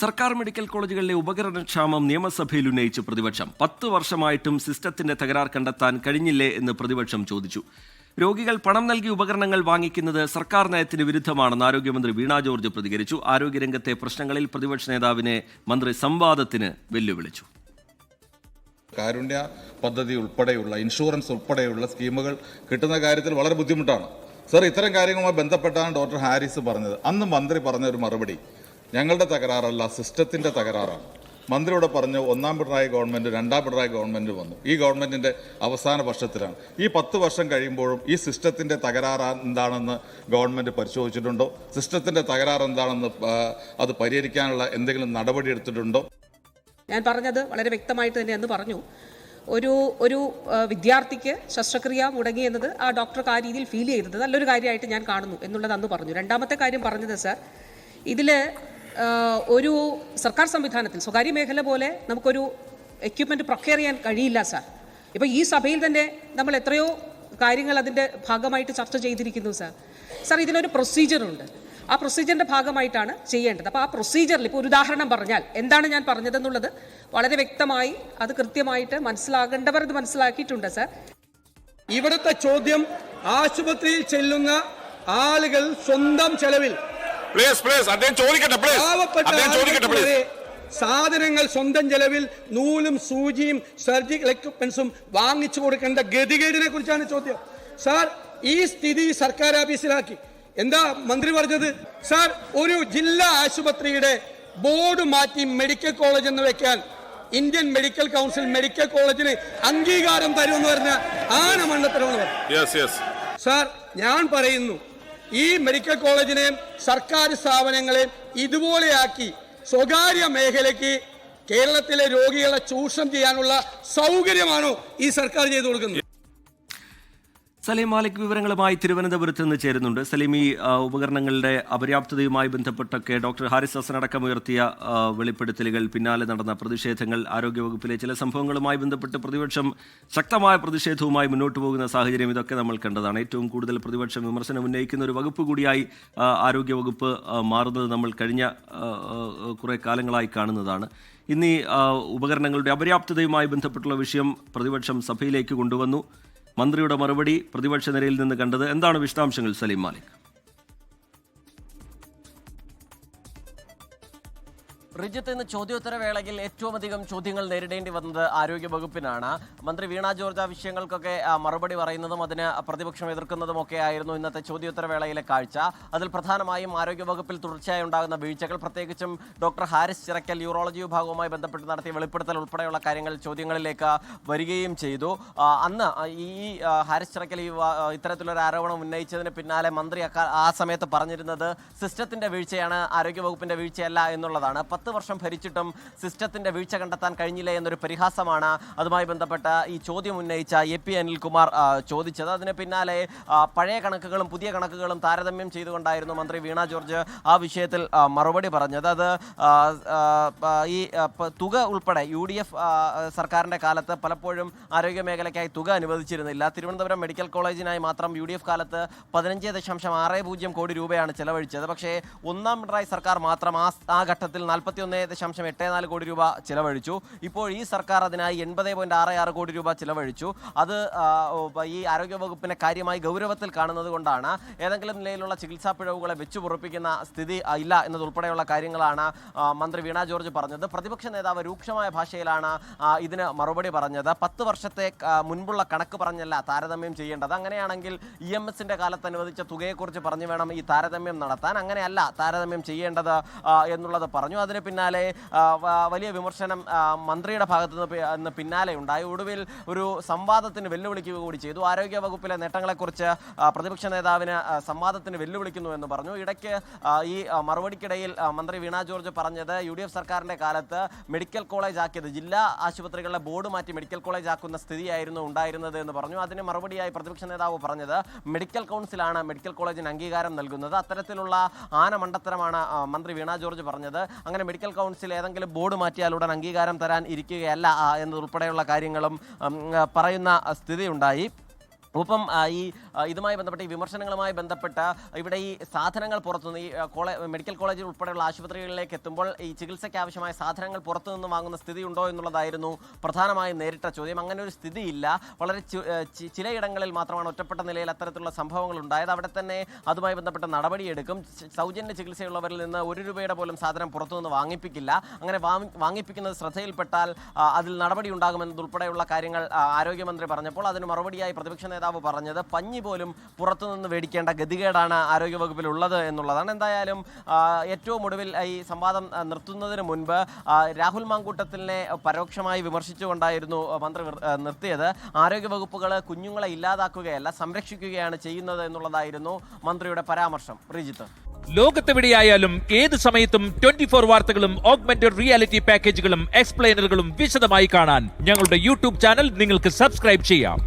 സർക്കാർ മെഡിക്കൽ കോളേജുകളിലെ ഉപകരണക്ഷാമം നിയമസഭയിൽ ഉന്നയിച്ച് പ്രതിപക്ഷം. പത്ത് വർഷമായിട്ടും സിസ്റ്റത്തിന്റെ തകരാർ കണ്ടെത്താൻ കഴിഞ്ഞില്ലേ എന്ന് പ്രതിപക്ഷം ചോദിച്ചു. രോഗികൾ പണം നൽകി ഉപകരണങ്ങൾ വാങ്ങിക്കുന്നത് സർക്കാർ നയത്തിന് വിരുദ്ധമാണെന്ന് ആരോഗ്യമന്ത്രി വീണ ജോർജ് പ്രതികരിച്ചു. ആരോഗ്യരംഗത്തെ പ്രശ്നങ്ങളിൽ പ്രതിപക്ഷ നേതാവിനെ മന്ത്രി സംവാദത്തിന് വെല്ലുവിളിച്ചു. കാരുണ്യ പദ്ധതി ഉൾപ്പെടെയുള്ള ഇൻഷുറൻസ് ഉൾപ്പെടെയുള്ള സ്കീമുകൾ കിട്ടുന്ന കാര്യത്തിൽ വളരെ ബുദ്ധിമുട്ടാണ്. സർ ഇത്തരം കാര്യങ്ങളുമായി ബന്ധപ്പെട്ടാണ് ഡോക്ടർ ഹാരിസ് പറഞ്ഞത്. അന്ന് മന്ത്രി പറഞ്ഞ ഒരു മറുപടി ഞങ്ങളുടെ തകരാറല്ല സിസ്റ്റത്തിന്റെ തകരാറാണ്. മന്ത്രിയോട് പറഞ്ഞു ഒന്നാം പിണറായി ഗവൺമെന്റ് രണ്ടാം പിണറായി ഗവൺമെന്റ് വന്നു. ഈ ഗവൺമെന്റിന്റെ അവസാന വർഷത്തിലാണ്. ഈ പത്ത് വർഷം കഴിയുമ്പോഴും ഈ സിസ്റ്റത്തിന്റെ തകരാറ് എന്താണെന്ന് ഗവൺമെന്റ് പരിശോധിച്ചിട്ടുണ്ടോ? സിസ്റ്റത്തിന്റെ തകരാറ് എന്താണെന്ന് അത് പരിഹരിക്കാനുള്ള എന്തെങ്കിലും നടപടി എടുത്തിട്ടുണ്ടോ? ഞാൻ പറഞ്ഞത് വളരെ വ്യക്തമായിട്ട് തന്നെ എന്ന് പറഞ്ഞു. ഒരു ഒരു വിദ്യാർത്ഥിക്ക് ശസ്ത്രക്രിയ മുടങ്ങി എന്നത് ആ ഡോക്ടർക്ക് ആ രീതിയിൽ ഫീൽ ചെയ്തത് നല്ലൊരു കാര്യമായിട്ട് ഞാൻ കാണുന്നു എന്നുള്ളത് അന്ന് പറഞ്ഞു. രണ്ടാമത്തെ കാര്യം പറഞ്ഞത് സാർ ഇതിൽ ഒരു സർക്കാർ സംവിധാനത്തിൽ സ്വകാര്യ മേഖല പോലെ നമുക്കൊരു എക്യുപ്മെന്റ് പ്രൊക്യർ ചെയ്യാൻ കഴിയില്ല സാർ ഇപ്പോൾ ഈ സഭയിൽ തന്നെ നമ്മൾ എത്രയോ കാര്യങ്ങൾ അതിന്റെ ഭാഗമായിട്ട് ചർച്ച ചെയ്തിരിക്കുന്നു സാർ സാർ ഇതിനൊരു പ്രൊസീജിയറുണ്ട് ആ പ്രൊസീജിയറിന്റെ ഭാഗമായിട്ടാണ് ചെയ്യേണ്ടത്. അപ്പോൾ ആ പ്രൊസീജിയറിൽ ഇപ്പോൾ ഒരു ഉദാഹരണം പറഞ്ഞാൽ എന്താണ് ഞാൻ പറഞ്ഞതെന്നുള്ളത് വളരെ വ്യക്തമായി അത് കൃത്യമായിട്ട് മനസ്സിലാകേണ്ടവർ ഇത് മനസ്സിലാക്കിയിട്ടുണ്ട് സാർ ഇവിടുത്തെ ചോദ്യം ആശുപത്രിയിൽ ചെല്ലുന്ന ആളുകൾ സ്വന്തം ചെലവിൽ പ്ലീസ് പ്ലീസ് അദ്ദേഹം ചോദിക്കട്ടെ പ്ലീസ് അദ്ദേഹം ചോദിക്കട്ടെ പ്ലീസ് സാധനങ്ങൾ സ്വന്തം ചെലവിൽ നൂലും സൂചിയും സർജിക്കൽ എക്യുപ്മെന്റ്സും വാങ്ങിച്ചു കൊടുക്കേണ്ട ഗതികേടിനെ കുറിച്ചാണ് ചോദ്യം. സാർ ഈ സ്ഥിതി സർക്കാർ ഓഫീസിലാക്കി. എന്താ മന്ത്രി പറഞ്ഞത്? സാർ ഒരു ജില്ലാ ആശുപത്രിയുടെ ബോർഡ് മാറ്റി മെഡിക്കൽ കോളേജ് എന്ന് വെക്കാൻ ഇന്ത്യൻ മെഡിക്കൽ കൗൺസിൽ മെഡിക്കൽ കോളേജിന് അംഗീകാരം തരുമെന്ന് പറഞ്ഞ ആണ് പറഞ്ഞു യെസ് സാർ ഞാൻ പറയുന്നു ഈ മെഡിക്കൽ കോളേജിനെ സർക്കാർ സ്ഥാപനങ്ങളെയും ഇതുപോലെയാക്കി സ്വകാര്യ മേഖലയ്ക്ക് കേരളത്തിലെ രോഗികളെ ചൂഷണം ചെയ്യാനുള്ള സൗകര്യമാണോ ഈ സർക്കാർ ചെയ്തു കൊടുക്കുന്നത്? സലീം മാലിക് വിവരങ്ങളുമായി തിരുവനന്തപുരത്ത് നിന്ന് ചേരുന്നുണ്ട്. സലീം ഈ ഉപകരണങ്ങളുടെ അപര്യാപ്തതയുമായി ബന്ധപ്പെട്ടൊക്കെ ഡോക്ടർ ഹാരിസ് ഹസൻ അടക്കം ഉയർത്തിയ വെളിപ്പെടുത്തലുകൾ പിന്നാലെ നടന്ന പ്രതിഷേധങ്ങൾ ആരോഗ്യവകുപ്പിലെ ചില സംഭവങ്ങളുമായി ബന്ധപ്പെട്ട് പ്രതിപക്ഷം ശക്തമായ പ്രതിഷേധവുമായി മുന്നോട്ട് പോകുന്ന സാഹചര്യം ഇതൊക്കെ നമ്മൾ കണ്ടതാണ്. ഏറ്റവും കൂടുതൽ പ്രതിപക്ഷം വിമർശനം ഉന്നയിക്കുന്ന ഒരു വകുപ്പ് കൂടിയായി ആരോഗ്യവകുപ്പ് മാറുന്നത് നമ്മൾ കഴിഞ്ഞ കുറെ കാലങ്ങളായി കാണുന്നതാണ്. ഇന്ന് ഈ ഉപകരണങ്ങളുടെ അപര്യാപ്തതയുമായി ബന്ധപ്പെട്ടുള്ള വിഷയം പ്രതിപക്ഷം സഭയിലേക്ക് കൊണ്ടുവന്നു. മന്ത്രിയുടെ മറുപടി പ്രതിപക്ഷ നിരയിൽ നിന്ന് കണ്ടത് എന്താണ് വിശദാംശങ്ങൾ സലീം മാലിക്? റിജിത്ത് ഇന്ന് ചോദ്യോത്തര വേളയിൽ ഏറ്റവും അധികം ചോദ്യങ്ങൾ നേരിടേണ്ടി വന്നത് ആരോഗ്യ വകുപ്പിനാണ് മന്ത്രി വീണ ജോർജ് ആ വിഷയങ്ങൾക്കൊക്കെ മറുപടി പറയുന്നതും അതിന് പ്രതിപക്ഷം എതിർക്കുന്നതും ഒക്കെ ആയിരുന്നു ഇന്നത്തെ ചോദ്യോത്തര വേളയിലെ കാഴ്ച. അതിൽ പ്രധാനമായും ആരോഗ്യ വകുപ്പിൽ തുടർച്ചയായി ഉണ്ടാകുന്ന വീഴ്ചകൾ പ്രത്യേകിച്ചും ഡോക്ടർ ഹാരിസ് ചിറക്കൽ യൂറോളജി വിഭാഗവുമായി ബന്ധപ്പെട്ട് നടത്തിയ വെളിപ്പെടുത്തൽ ഉൾപ്പെടെയുള്ള കാര്യങ്ങൾ ചോദ്യങ്ങളിലേക്ക് വരികയും ചെയ്തു. അന്ന് ഈ ഹാരിസ് ചിറക്കൽ ഈ ഇത്തരത്തിലൊരു ആരോപണം ഉന്നയിച്ചതിന് പിന്നാലെ മന്ത്രി ആ സമയത്ത് പറഞ്ഞിരുന്നത് സിസ്റ്റത്തിന്റെ വീഴ്ചയാണ് ആരോഗ്യ വകുപ്പിന്റെ വീഴ്ചയല്ല എന്നുള്ളതാണ്. പത്ത് വർഷം ഭരിച്ചിട്ടും സിസ്റ്റത്തിന്റെ വീഴ്ച കണ്ടെത്താൻ കഴിഞ്ഞില്ല എന്നൊരു പരിഹാസമാണ് അതുമായി ബന്ധപ്പെട്ട ഈ ചോദ്യം ഉന്നയിച്ച എ പി അനിൽകുമാർ ചോദിച്ചത്. അതിന് പിന്നാലെ പഴയ കണക്കുകളും പുതിയ കണക്കുകളും താരതമ്യം ചെയ്തുകൊണ്ടായിരുന്നു മന്ത്രി വീണ ജോർജ് ആ വിഷയത്തിൽ മറുപടി പറഞ്ഞത്. അത് ഈ തുക ഉൾപ്പെടെ യു ഡി എഫ് സർക്കാരിന്റെ കാലത്ത് പലപ്പോഴും ആരോഗ്യ മേഖലയ്ക്കായി തുക അനുവദിച്ചിരുന്നില്ല. തിരുവനന്തപുരം മെഡിക്കൽ കോളേജിനായി മാത്രം യു ഡി എഫ് കാലത്ത് പതിനഞ്ച് ദശാംശം ആറ് പൂജ്യം കോടി രൂപയാണ് ചെലവഴിച്ചത്. പക്ഷേ ഒന്നാം പിണറായി സർക്കാർ മാത്രം ആ ഘട്ടത്തിൽ നാൽപ്പത്തി ഒന്ന് ദശാംശം എട്ട് നാല് കോടി രൂപ ചിലവഴിച്ചു. ഇപ്പോൾ ഈ സർക്കാർ അതിനായി എൺപത് പോയിന്റ് ആറ് ആറ് കോടി രൂപ ചിലവഴിച്ചു. അത് ഈ ആരോഗ്യവകുപ്പിനെ കാര്യമായി ഗൗരവത്തിൽ കാണുന്നത് കൊണ്ടാണ് ഏതെങ്കിലും നിലയിലുള്ള ചികിത്സാ പിഴവുകളെ വെച്ചു പൊറപ്പിക്കുന്ന സ്ഥിതി ഇല്ല എന്നതുൾപ്പെടെയുള്ള കാര്യങ്ങളാണ് മന്ത്രി വീണ ജോർജ് പറഞ്ഞത്. പ്രതിപക്ഷ നേതാവ് രൂക്ഷമായ ഭാഷയിലാണ് ഇതിന് മറുപടി പറഞ്ഞത്. പത്ത് വർഷത്തെ മുൻപുള്ള കണക്ക് പറഞ്ഞല്ല താരതമ്യം ചെയ്യേണ്ടത്. അങ്ങനെയാണെങ്കിൽ ഇ എം എസിന്റെ കാലത്ത് അനുവദിച്ച തുകയെക്കുറിച്ച് പറഞ്ഞു വേണം ഈ താരതമ്യം നടത്താൻ. അങ്ങനെയല്ല താരതമ്യം ചെയ്യേണ്ടത് എന്നുള്ളത് പറഞ്ഞു. അതിന് പിന്നാലെ വലിയ വിമർശനം മന്ത്രിയുടെ ഭാഗത്തു നിന്ന് പിന്നാലെ ഉണ്ടായി. ഒടുവിൽ ഒരു സംവാദത്തിന് വെല്ലുവിളിക്കുക കൂടി ചെയ്തു. ആരോഗ്യ വകുപ്പിലെ നേട്ടങ്ങളെക്കുറിച്ച് പ്രതിപക്ഷ നേതാവിന് സംവാദത്തിന് വെല്ലുവിളിക്കുന്നു എന്ന് പറഞ്ഞു. ഇടയ്ക്ക് ഈ മറുപടിക്കിടയിൽ മന്ത്രി വീണ ജോർജ് പറഞ്ഞത് യു ഡി എഫ് സർക്കാരിന്റെ കാലത്ത് മെഡിക്കൽ കോളേജ് ആക്കിയത് ജില്ലാ ആശുപത്രികളിലെ ബോർഡ് മാറ്റി മെഡിക്കൽ കോളേജ് ആക്കുന്ന സ്ഥിതിയായിരുന്നു ഉണ്ടായിരുന്നത് എന്ന് പറഞ്ഞു. അതിന് മറുപടിയായി പ്രതിപക്ഷ നേതാവ് പറഞ്ഞത് മെഡിക്കൽ കൗൺസിലാണ് മെഡിക്കൽ കോളേജിന് അംഗീകാരം നൽകുന്നത്. അത്തരത്തിലുള്ള ആന മണ്ടത്തരമാണ് മന്ത്രി വീണ ജോർജ് പറഞ്ഞത്. അങ്ങനെ മെഡിക്കൽ കൗൺസിൽ ഏതെങ്കിലും ബോർഡ് മാറ്റിയാൽ ഉടൻ അംഗീകാരം തരാൻ ഇരിക്കുകയല്ല എന്നതുൾപ്പെടെയുള്ള കാര്യങ്ങളും പറയുന്ന സ്ഥിതി ഒപ്പം ഈ ഇതുമായി ബന്ധപ്പെട്ട ഈ വിമർശനങ്ങളുമായി ബന്ധപ്പെട്ട ഇവിടെ ഈ സാധനങ്ങൾ പുറത്തുനിന്ന് ഈ മെഡിക്കൽ കോളേജിൽ ഉൾപ്പെടെയുള്ള ആശുപത്രികളിലേക്ക് എത്തുമ്പോൾ ഈ ചികിത്സയ്ക്ക് ആവശ്യമായ സാധനങ്ങൾ പുറത്തുനിന്ന് വാങ്ങുന്ന സ്ഥിതി ഉണ്ടോ എന്നുള്ളതായിരുന്നു പ്രധാനമായും നേരിട്ട ചോദ്യം. അങ്ങനെ ഒരു സ്ഥിതിയില്ല. വളരെ ചിലയിടങ്ങളിൽ മാത്രമാണ് ഒറ്റപ്പെട്ട നിലയിൽ അത്തരത്തിലുള്ള സംഭവങ്ങൾ ഉണ്ടായത്. അവിടെ തന്നെ അതുമായി ബന്ധപ്പെട്ട നടപടിയെടുക്കും സൗജന്യ ചികിത്സയുള്ളവരിൽ നിന്ന് ഒരു രൂപയുടെ പോലും സാധനം പുറത്തുനിന്ന് വാങ്ങിപ്പിക്കില്ല. അങ്ങനെ വാങ്ങി- വാങ്ങിപ്പിക്കുന്നത് ശ്രദ്ധയിൽപ്പെട്ടാൽ അതിൽ നടപടി ഉണ്ടാകുമെന്നതുൾപ്പെടെയുള്ള കാര്യങ്ങൾ ആരോഗ്യമന്ത്രി പറഞ്ഞപ്പോൾ അതിന് മറുപടിയായി പ്രതിപക്ഷ നേതാവ് പറഞ്ഞത് പഞ്ഞി പോലും പുറത്തുനിന്ന് മേടിക്കേണ്ട ഗതികേടാണ് ആരോഗ്യവകുപ്പിൽ ഉള്ളത് എന്നുള്ളതാണ്. എന്തായാലും ഏറ്റവും ഒടുവിൽ ഈ സംവാദം നിർത്തുന്നതിന് മുൻപ് രാഹുൽ മാങ്കൂട്ടത്തിനെ പരോക്ഷമായി വിമർശിച്ചുകൊണ്ടായിരുന്നു മന്ത്രി നിർത്തിയത്. ആരോഗ്യവകുപ്പുകൾ കുഞ്ഞുങ്ങളെ ഇല്ലാതാക്കുകയല്ല സംരക്ഷിക്കുകയാണ് ചെയ്യുന്നത് എന്നുള്ളതായിരുന്നു മന്ത്രിയുടെ പരാമർശം. റിജിത്ത്. ലോകത്തെവിടെയായാലും ഏത് സമയത്തും ട്വന്റി ഫോർ വാർത്തകളും ഓഗ്മെന്റഡ് റിയാലിറ്റി പാക്കേജുകളും എക്സ്പ്ലെയിനറുകളും വിശദമായി കാണാൻ ഞങ്ങളുടെ യൂട്യൂബ് ചാനൽ നിങ്ങൾക്ക് സബ്സ്ക്രൈബ് ചെയ്യാം.